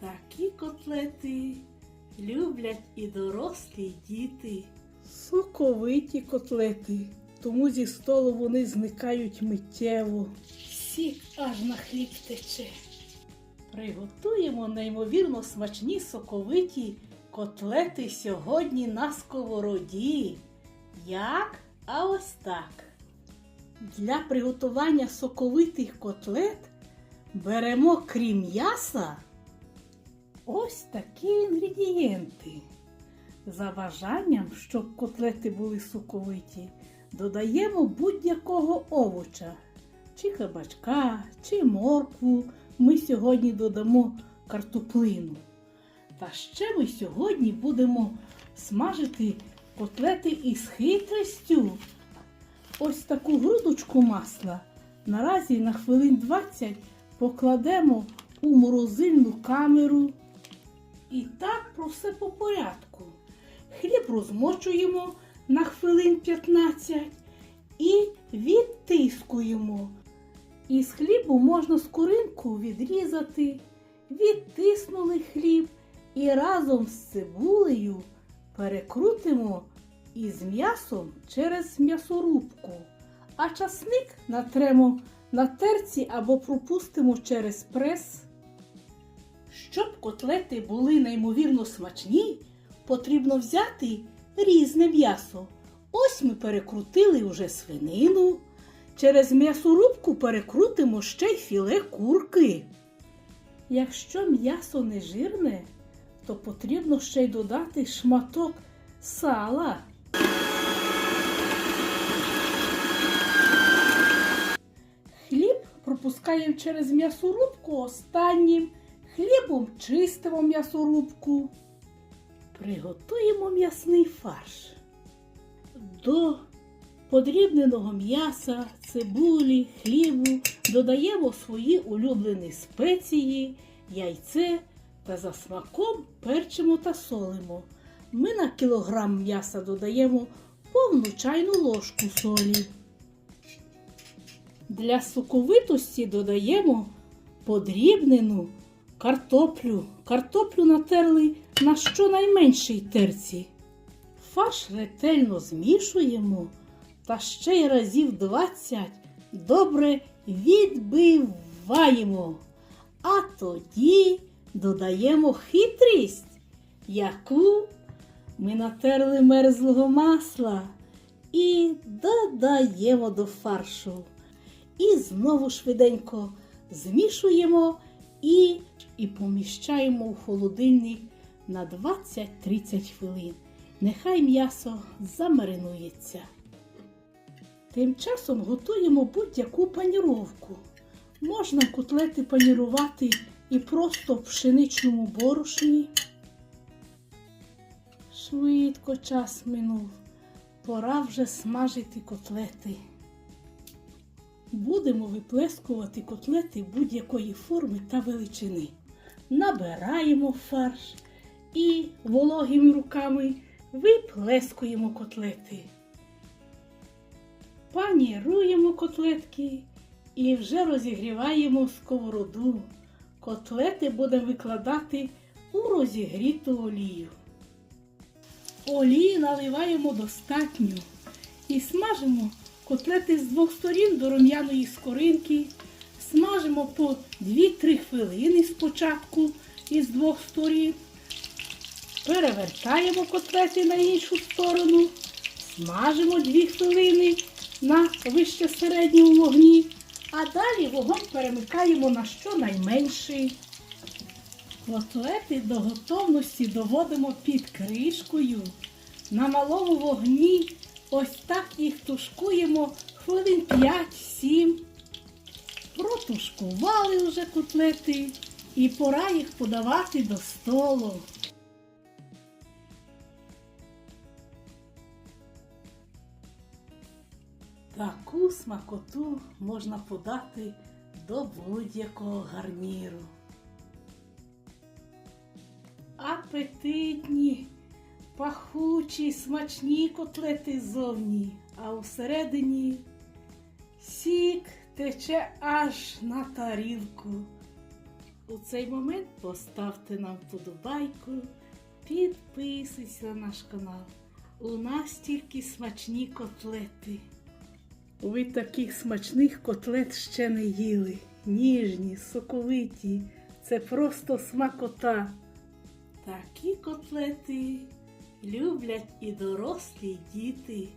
Такі котлети люблять і дорослі діти. Соковиті котлети, тому зі столу вони зникають миттєво. Сік аж на хліб тече. Приготуємо неймовірно смачні соковиті котлети сьогодні на сковороді. Як? А ось так. Для приготування соковитих котлет беремо крім м'яса ось такі інгредієнти. За бажанням, щоб котлети були соковиті, додаємо будь-якого овоча, чи кабачка, чи моркву. Ми сьогодні додамо картоплину. Та ще ми сьогодні будемо смажити котлети із хитростю. Ось таку грудочку масла наразі на хвилин 20 покладемо у морозильну камеру. І так про все по порядку. Хліб розмочуємо на хвилин 15 і відтискуємо. Із хлібу можна скоринку відрізати, відтиснули хліб і разом з цибулею перекрутимо із м'ясом через м'ясорубку, а часник натремо на терці або пропустимо через прес. Щоб котлети були неймовірно смачні, потрібно взяти різне м'ясо. Ось ми перекрутили вже свинину. Через м'ясорубку перекрутимо ще й філе курки. Якщо м'ясо не жирне, то потрібно ще й додати шматок сала. Хліб пропускаємо через м'ясорубку останнім. Хлібом чистимо м'ясорубку. Приготуємо м'ясний фарш. До подрібненого м'яса, цибулі, хлібу додаємо свої улюблені спеції, яйце та за смаком перчимо та солимо. Ми на кілограм м'яса додаємо повну чайну ложку солі. Для соковитості додаємо подрібнену картоплю. Картоплю натерли на щонайменшій терці. Фарш ретельно змішуємо та ще й разів 20 добре відбиваємо. А тоді додаємо хитрість, яку ми натерли мерзлого масла і додаємо до фаршу. І знову швиденько змішуємо і, і поміщаємо в холодильник на 20-30 хвилин. Нехай м'ясо замаринується. Тим часом готуємо будь-яку паніровку. Можна котлети панірувати і просто в пшеничному борошні. Швидко час минув. Пора вже смажити котлети. Будемо виплескувати котлети будь-якої форми та величини. Набираємо фарш і вологими руками виплескуємо котлети. Паніруємо котлетки і вже розігріваємо сковороду. Котлети будемо викладати у розігріту олію. Олії наливаємо достатньо і смажимо котлети з двох сторін до рум'яної скоринки. Смажимо по 2-3 хвилини спочатку із двох сторін. Перевертаємо котлети на іншу сторону. Смажимо 2 хвилини на вище середньому вогні. А далі вогонь перемикаємо на щонайменший. Котлети до готовності доводимо під кришкою. На малому вогні ось так їх тушкуємо хвилин 5-7. Протушкували вже котлети і пора їх подавати до столу. Таку смакоту можна подати до будь-якого гарніру. Апетитні, пахучі, смачні котлети ззовні, а всередині сік тече аж на тарілку. у цей момент поставте нам вподобайку, підписуйся на наш канал. У нас тільки смачні котлети. Ви таких смачних котлет ще не їли. Ніжні, соковиті. Це просто смакота. Такі котлети люблять і дорослі діти.